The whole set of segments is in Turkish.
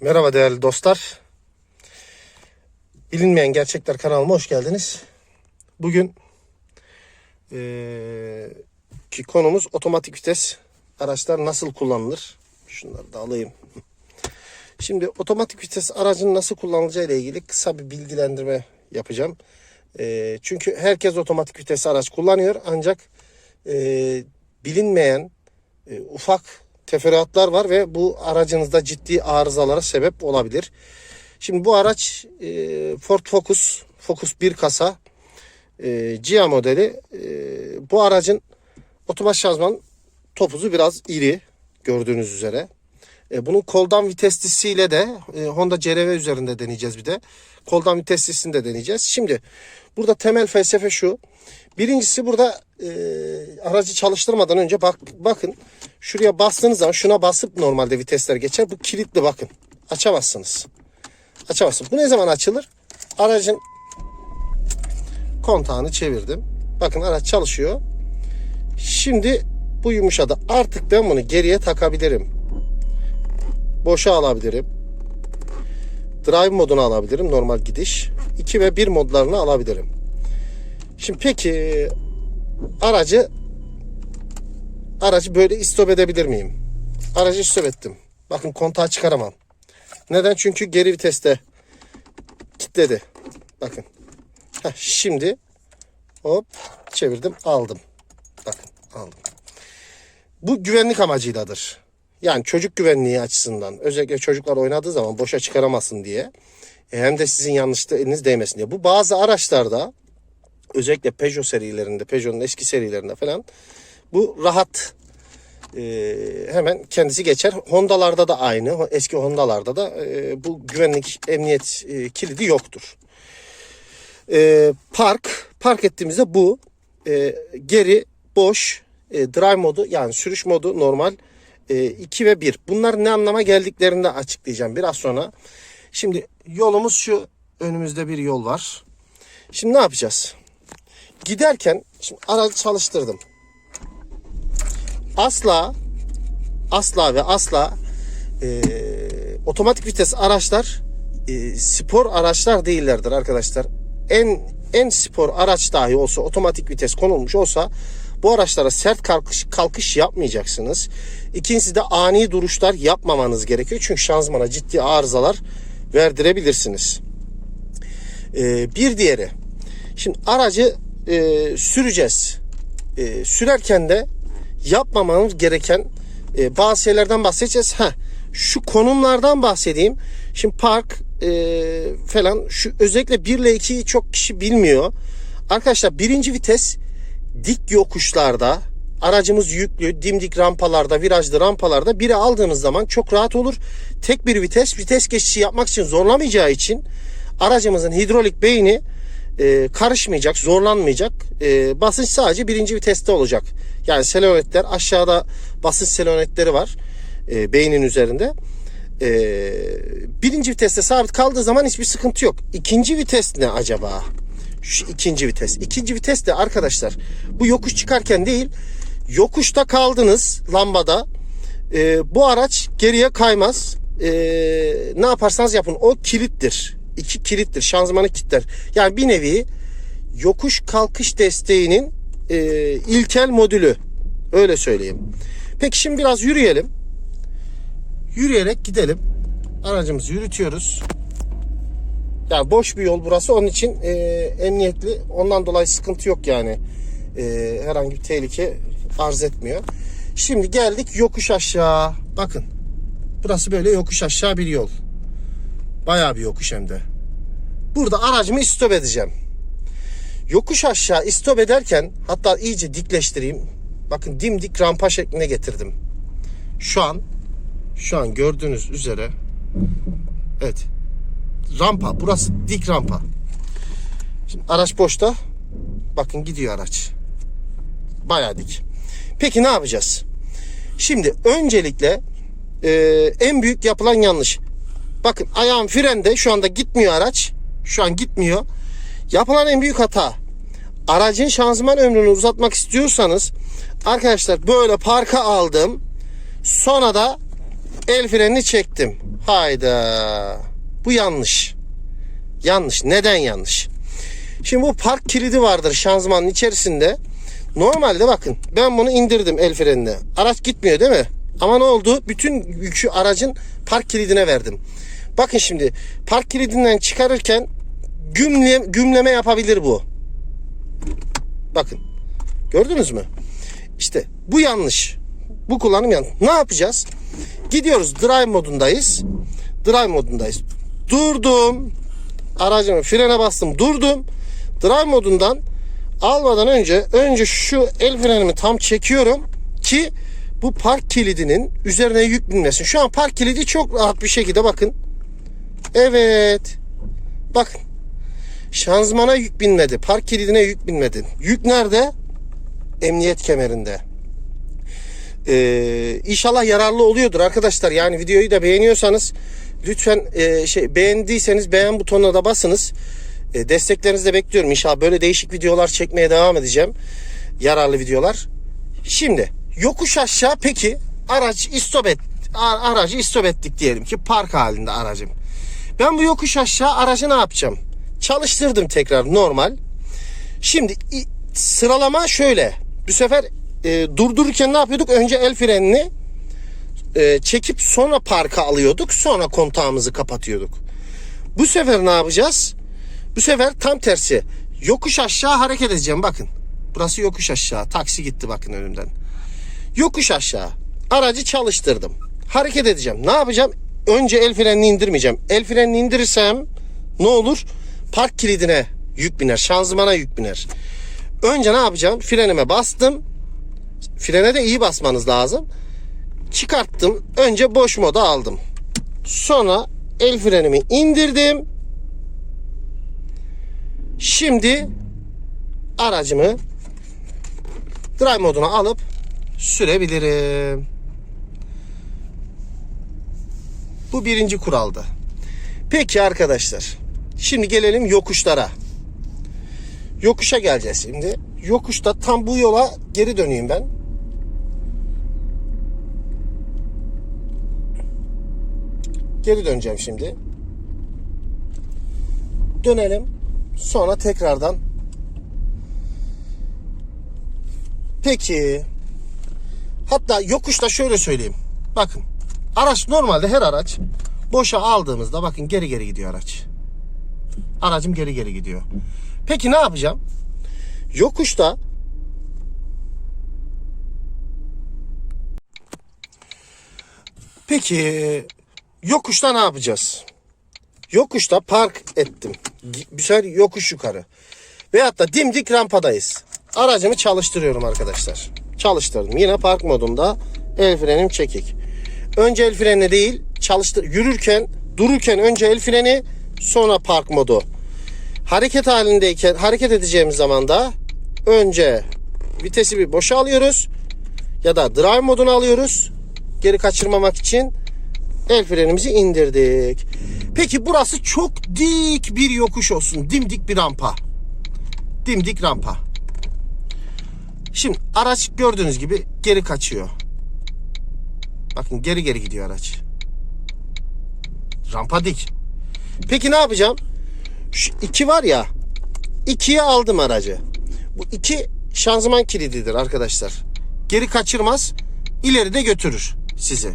Merhaba değerli dostlar. Bilinmeyen Gerçekler kanalıma hoş geldiniz. Bugün eee, ki konumuz otomatik vites araçlar nasıl kullanılır? Şunları da alayım. Şimdi otomatik vites aracın nasıl kullanılacağı ile ilgili kısa bir bilgilendirme yapacağım. Eee, çünkü herkes otomatik vites araç kullanıyor ancak eee, bilinmeyen e, ufak teferruatlar var ve bu aracınızda ciddi arızalara sebep olabilir. Şimdi bu araç e, Ford Focus, Focus 1 kasa e, Gia modeli. E, bu aracın otomatik şanzıman topuzu biraz iri gördüğünüz üzere. E, bunun koldan viteslisiyle de e, Honda CRV üzerinde deneyeceğiz bir de. Koldan viteslisini de deneyeceğiz. Şimdi burada temel felsefe şu. Birincisi burada e, aracı çalıştırmadan önce bak bakın şuraya bastığınız zaman şuna basıp normalde vitesler geçer. Bu kilitli bakın. Açamazsınız. Açamazsınız. Bu ne zaman açılır? Aracın kontağını çevirdim. Bakın araç çalışıyor. Şimdi bu yumuşadı. Artık ben bunu geriye takabilirim. Boşa alabilirim. Drive modunu alabilirim. Normal gidiş. 2 ve 1 modlarını alabilirim. Şimdi peki aracı aracı böyle istop edebilir miyim? Aracı istop ettim. Bakın kontağı çıkaramam. Neden? Çünkü geri viteste kilitledi. Bakın. Heh, şimdi hop çevirdim aldım. Bakın aldım. Bu güvenlik amacıyladır. Yani çocuk güvenliği açısından özellikle çocuklar oynadığı zaman boşa çıkaramasın diye e, hem de sizin yanlışlıkla eliniz değmesin diye. Bu bazı araçlarda özellikle Peugeot serilerinde, Peugeot'un eski serilerinde falan bu rahat e, hemen kendisi geçer. Honda'larda da aynı. Eski Honda'larda da e, bu güvenlik emniyet e, kilidi yoktur. E, park, park ettiğimizde bu e, geri boş e, drive modu yani sürüş modu normal 2 ve 1. Bunlar ne anlama geldiklerini de açıklayacağım biraz sonra. Şimdi yolumuz şu. Önümüzde bir yol var. Şimdi ne yapacağız? Giderken şimdi aracı çalıştırdım. Asla asla ve asla e, otomatik vites araçlar e, spor araçlar değillerdir arkadaşlar. En en spor araç dahi olsa otomatik vites konulmuş olsa bu araçlara sert kalkış, kalkış yapmayacaksınız. İkincisi de ani duruşlar yapmamanız gerekiyor. Çünkü şanzımana ciddi arızalar verdirebilirsiniz. Ee, bir diğeri. Şimdi aracı e, süreceğiz. E, sürerken de yapmamamız gereken e, bazı şeylerden bahsedeceğiz. Heh, şu konumlardan bahsedeyim. Şimdi park e, falan şu özellikle 1 ile 2'yi çok kişi bilmiyor. Arkadaşlar birinci vites dik yokuşlarda aracımız yüklü dimdik rampalarda virajlı rampalarda biri aldığınız zaman çok rahat olur. Tek bir vites vites geçişi yapmak için zorlamayacağı için aracımızın hidrolik beyni e, karışmayacak zorlanmayacak e, basınç sadece birinci viteste olacak. Yani selonetler aşağıda basınç selonetleri var e, beynin üzerinde. E, birinci viteste sabit kaldığı zaman hiçbir sıkıntı yok. İkinci vites ne acaba? Şu ikinci vites. İkinci vites de arkadaşlar bu yokuş çıkarken değil yokuşta kaldınız lambada e, bu araç geriye kaymaz. E, ne yaparsanız yapın o kilittir. İki kilittir. Şanzımanı kilitler. Yani bir nevi yokuş kalkış desteğinin e, ilkel modülü. Öyle söyleyeyim. Peki şimdi biraz yürüyelim. Yürüyerek gidelim. Aracımızı yürütüyoruz. Yani boş bir yol burası. Onun için e, emniyetli. Ondan dolayı sıkıntı yok yani. E, herhangi bir tehlike arz etmiyor. Şimdi geldik yokuş aşağı. Bakın. Burası böyle yokuş aşağı bir yol. Bayağı bir yokuş hem de. Burada aracımı istop edeceğim. Yokuş aşağı istop ederken hatta iyice dikleştireyim. Bakın dimdik rampa şekline getirdim. Şu an şu an gördüğünüz üzere evet rampa. Burası dik rampa. Şimdi araç boşta. Bakın gidiyor araç. Bayağı dik. Peki ne yapacağız? Şimdi öncelikle e, en büyük yapılan yanlış. Bakın ayağım frende şu anda gitmiyor araç. Şu an gitmiyor. Yapılan en büyük hata. Aracın şanzıman ömrünü uzatmak istiyorsanız arkadaşlar böyle parka aldım. Sonra da El frenini çektim. Hayda. Bu yanlış. Yanlış. Neden yanlış? Şimdi bu park kilidi vardır şanzımanın içerisinde. Normalde bakın ben bunu indirdim el frenine. Araç gitmiyor değil mi? Ama ne oldu? Bütün yükü aracın park kilidine verdim. Bakın şimdi park kilidinden çıkarırken gümle, gümleme yapabilir bu. Bakın. Gördünüz mü? İşte bu yanlış. Bu kullanım yanlış. Ne yapacağız? Gidiyoruz drive modundayız. Drive modundayız. Durdum. Aracımı frene bastım. Durdum. Drive modundan almadan önce önce şu el frenimi tam çekiyorum ki bu park kilidinin üzerine yük binmesin. Şu an park kilidi çok rahat bir şekilde bakın. Evet. Bakın. Şanzımana yük binmedi. Park kilidine yük binmedi. Yük nerede? Emniyet kemerinde. Ee, inşallah yararlı oluyordur arkadaşlar. Yani videoyu da beğeniyorsanız lütfen e, şey beğendiyseniz beğen butonuna da basınız. E, desteklerinizi de bekliyorum. İnşallah böyle değişik videolar çekmeye devam edeceğim. Yararlı videolar. Şimdi yokuş aşağı peki araç istop et aracı istop ettik diyelim ki park halinde aracım. Ben bu yokuş aşağı aracı ne yapacağım? Çalıştırdım tekrar normal. Şimdi sıralama şöyle. Bu sefer e, durdururken ne yapıyorduk? Önce el frenini e, çekip sonra parka alıyorduk. Sonra kontağımızı kapatıyorduk. Bu sefer ne yapacağız? Bu sefer tam tersi. Yokuş aşağı hareket edeceğim bakın. Burası yokuş aşağı. Taksi gitti bakın önümden. Yokuş aşağı. Aracı çalıştırdım. Hareket edeceğim. Ne yapacağım? Önce el frenini indirmeyeceğim. El frenini indirirsem ne olur? Park kilidine yük biner. Şanzımana yük biner. Önce ne yapacağım? Frenime bastım. Frene de iyi basmanız lazım. Çıkarttım. Önce boş moda aldım. Sonra el frenimi indirdim. Şimdi aracımı drive moduna alıp sürebilirim. Bu birinci kuraldı. Peki arkadaşlar. Şimdi gelelim yokuşlara. Yokuşa geleceğiz şimdi. Yokuşta tam bu yola geri döneyim ben. Geri döneceğim şimdi. Dönelim. Sonra tekrardan. Peki. Hatta yokuşta şöyle söyleyeyim. Bakın. Araç normalde her araç boşa aldığımızda bakın geri geri gidiyor araç. Aracım geri geri gidiyor. Peki ne yapacağım? Yokuşta Peki yokuşta ne yapacağız? Yokuşta park ettim. Bir sefer yokuş yukarı. Veyahut da dimdik rampadayız. Aracımı çalıştırıyorum arkadaşlar. Çalıştırdım. Yine park modunda el frenim çekik. Önce el freni değil çalıştır yürürken dururken önce el freni sonra park modu. Hareket halindeyken hareket edeceğimiz zaman da önce vitesi bir boşa alıyoruz ya da drive modunu alıyoruz. Geri kaçırmamak için el frenimizi indirdik. Peki burası çok dik bir yokuş olsun. Dimdik bir rampa. Dimdik rampa. Şimdi araç gördüğünüz gibi geri kaçıyor. Bakın geri geri gidiyor araç. Rampa dik. Peki ne yapacağım? Şu iki var ya. ikiye aldım aracı. Bu iki şanzıman kilididir arkadaşlar. Geri kaçırmaz. ileri de götürür sizi.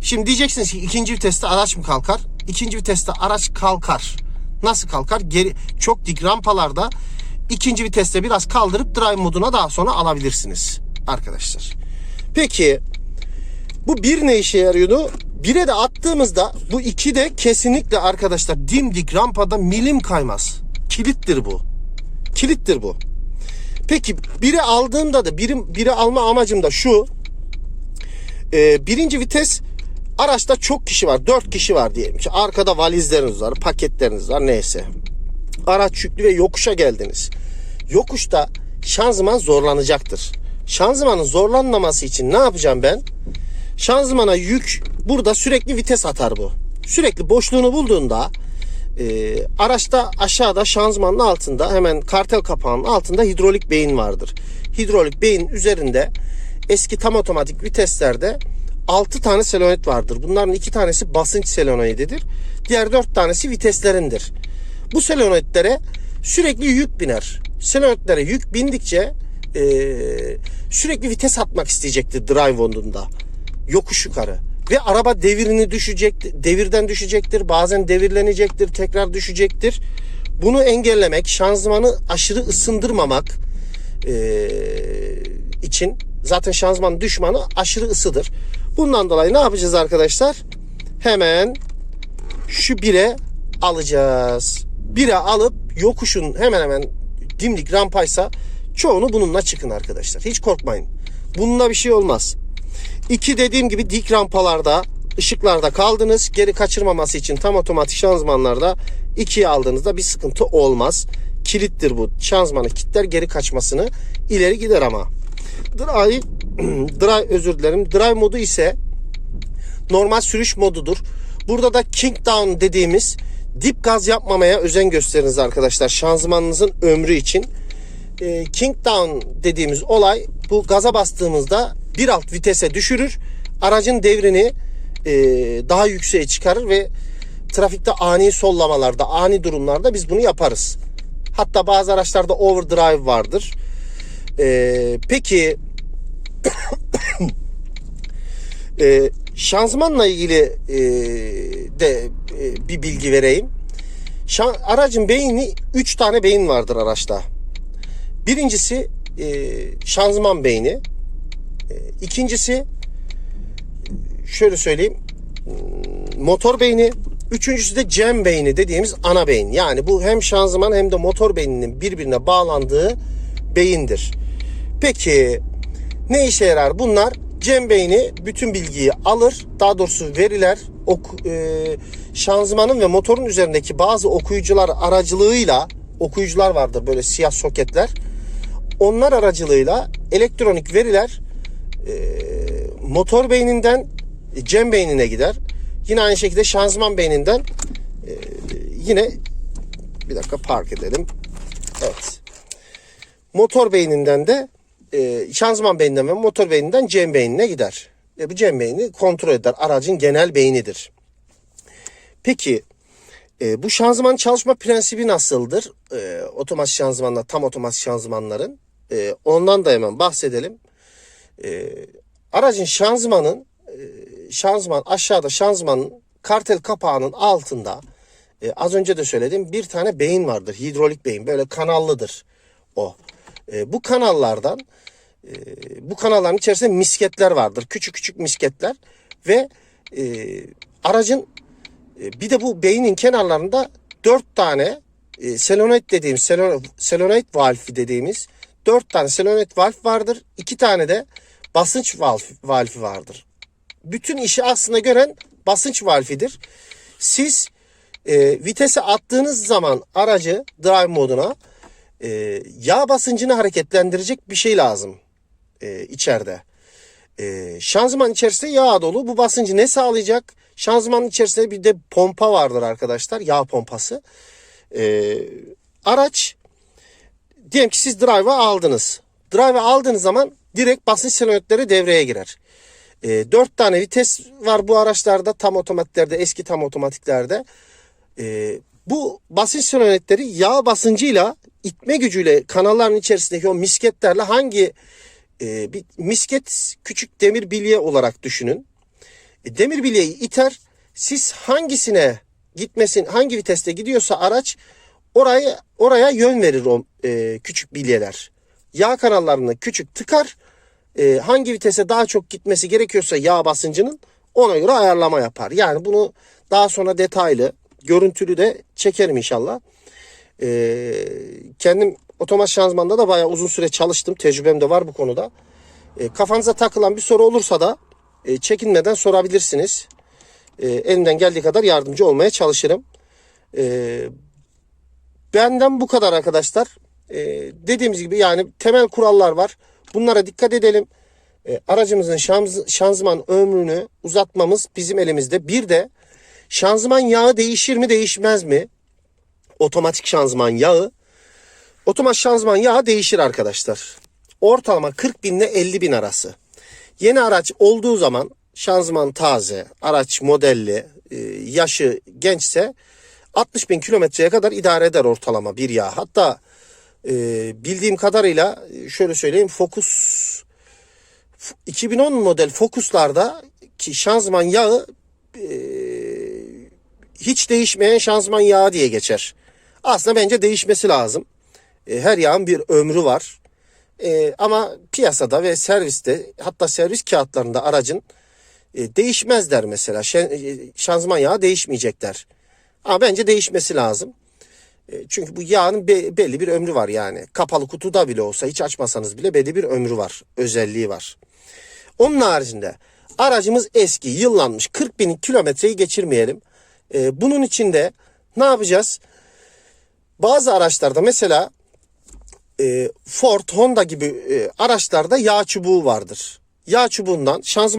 Şimdi diyeceksiniz ki ikinci viteste araç mı kalkar? İkinci viteste araç kalkar. Nasıl kalkar? Geri çok dik rampalarda ikinci viteste biraz kaldırıp drive moduna daha sonra alabilirsiniz arkadaşlar. Peki bu bir ne işe yarıyordu? Bire de attığımızda bu iki de kesinlikle arkadaşlar dimdik rampada milim kaymaz. Kilittir bu. Kilittir bu. Peki biri aldığımda da birim biri alma amacım da şu. Ee, birinci vites araçta çok kişi var. Dört kişi var diyelim ki. Arkada valizleriniz var, paketleriniz var neyse. Araç yüklü ve yokuşa geldiniz. Yokuşta şanzıman zorlanacaktır. Şanzımanın zorlanmaması için ne yapacağım ben? Şanzımana yük burada sürekli vites atar bu. Sürekli boşluğunu bulduğunda e, araçta aşağıda şanzımanın altında hemen kartel kapağının altında hidrolik beyin vardır. Hidrolik beyin üzerinde eski tam otomatik viteslerde 6 tane selenoid vardır. Bunların 2 tanesi basınç selenoididir. Diğer 4 tanesi viteslerindir. Bu selenoidlere sürekli yük biner. Selenoidlere yük bindikçe e, sürekli vites atmak isteyecektir drive wind'unda. Yokuş yukarı. Ve araba devirini düşecektir, devirden düşecektir, bazen devirlenecektir, tekrar düşecektir. Bunu engellemek, şanzımanı aşırı ısındırmamak e, için zaten şanzıman düşmanı aşırı ısıdır. Bundan dolayı ne yapacağız arkadaşlar? Hemen şu bire alacağız. Bire alıp yokuşun hemen hemen dimdik rampaysa çoğunu bununla çıkın arkadaşlar. Hiç korkmayın. Bununla bir şey olmaz. İki dediğim gibi dik rampalarda ışıklarda kaldınız. Geri kaçırmaması için tam otomatik şanzımanlarda ikiye aldığınızda bir sıkıntı olmaz. Kilittir bu. Şanzımanı kilitler geri kaçmasını ileri gider ama. Drive, drive özür dilerim. Drive modu ise normal sürüş modudur. Burada da King Down dediğimiz dip gaz yapmamaya özen gösteriniz arkadaşlar şanzımanınızın ömrü için. E, King Down dediğimiz olay bu gaza bastığımızda bir alt vitese düşürür. Aracın devrini e, daha yükseğe çıkarır ve trafikte ani sollamalarda, ani durumlarda biz bunu yaparız. Hatta bazı araçlarda overdrive vardır. E, peki e, şanzımanla ilgili e, de e, bir bilgi vereyim. Şan, aracın beyni 3 tane beyin vardır araçta. Birincisi e, şanzıman beyni. E, ikincisi şöyle söyleyeyim motor beyni. Üçüncüsü de cem beyni dediğimiz ana beyin. Yani bu hem şanzıman hem de motor beyninin birbirine bağlandığı beyindir. Peki ne işe yarar bunlar? Cem beyni bütün bilgiyi alır. Daha doğrusu veriler ok, e, şanzımanın ve motorun üzerindeki bazı okuyucular aracılığıyla okuyucular vardır böyle siyah soketler. Onlar aracılığıyla elektronik veriler e, motor beyninden cem beynine gider. Yine aynı şekilde şanzıman beyninden e, yine bir dakika park edelim. Evet. Motor beyninden de e, şanzıman beyninden ve motor beyninden cem beynine gider. Ve bu cem beyni kontrol eder. Aracın genel beynidir. Peki e, bu şanzıman çalışma prensibi nasıldır? E, otomatik şanzımanlar, tam otomatik şanzımanların. E, ondan da hemen bahsedelim. E, aracın şanzımanın e, şanzıman aşağıda şanzımanın kartel kapağının altında e, az önce de söyledim bir tane beyin vardır. Hidrolik beyin böyle kanallıdır o. E, bu kanallardan e, bu kanalların içerisinde misketler vardır. Küçük küçük misketler ve e, aracın e, bir de bu beynin kenarlarında dört tane e, selenoid dediğimiz selenoid, valfi dediğimiz dört tane selenoid valf vardır. iki tane de basınç valfi, vardır. Bütün işi aslında gören basınç valfidir. Siz e, vitese attığınız zaman aracı drive moduna e, yağ basıncını hareketlendirecek bir şey lazım e, içeride. E, şanzıman içerisinde yağ dolu. Bu basıncı ne sağlayacak? Şanzımanın içerisinde bir de pompa vardır arkadaşlar. Yağ pompası. E, araç diyelim ki siz drive'ı aldınız. Drive'ı aldığınız zaman direkt basınç selenoidleri devreye girer. E, 4 tane vites var bu araçlarda tam otomatiklerde eski tam otomatiklerde. E, bu basınç selenoidleri yağ basıncıyla itme gücüyle kanalların içerisindeki o misketlerle hangi e, bir misket küçük demir bilye olarak düşünün. E, demir bilyeyi iter. Siz hangisine gitmesin, hangi viteste gidiyorsa araç oraya oraya yön verir o e, küçük bilyeler. Yağ kanallarını küçük tıkar. E, hangi vitese daha çok gitmesi gerekiyorsa yağ basıncının ona göre ayarlama yapar. Yani bunu daha sonra detaylı, görüntülü de çekerim inşallah. E, kendim otomatik şanzımanda da bayağı uzun süre çalıştım. Tecrübem de var bu konuda. E, kafanıza takılan bir soru olursa da e, çekinmeden sorabilirsiniz. E, elimden geldiği kadar yardımcı olmaya çalışırım. E, benden bu kadar arkadaşlar. E, dediğimiz gibi yani temel kurallar var. Bunlara dikkat edelim. E, aracımızın şanz, şanzıman ömrünü uzatmamız bizim elimizde. Bir de şanzıman yağı değişir mi değişmez mi? Otomatik şanzıman yağı. Otomatik şanzıman yağı değişir arkadaşlar. Ortalama 40 bin ile 50 bin arası. Yeni araç olduğu zaman şanzıman taze, araç modelli, e, yaşı gençse 60 bin kilometreye kadar idare eder ortalama bir yağ. Hatta e, bildiğim kadarıyla e, şöyle söyleyeyim Focus 2010 model Focus'larda ki şanzıman yağı e, hiç değişmeyen şanzıman yağı diye geçer. Aslında bence değişmesi lazım. E, her yağın bir ömrü var. E, ama piyasada ve serviste hatta servis kağıtlarında aracın e, değişmezler mesela. E, şanzıman yağı değişmeyecekler. Ama bence değişmesi lazım. E, Çünkü bu yağın be- belli bir ömrü var yani. Kapalı kutuda bile olsa hiç açmasanız bile belli bir ömrü var. Özelliği var. Onun haricinde aracımız eski, yıllanmış. 40 bin kilometreyi geçirmeyelim. E, bunun için de ne yapacağız? Bazı araçlarda mesela e, Ford, Honda gibi e, araçlarda yağ çubuğu vardır. Yağ çubuğundan şanzıman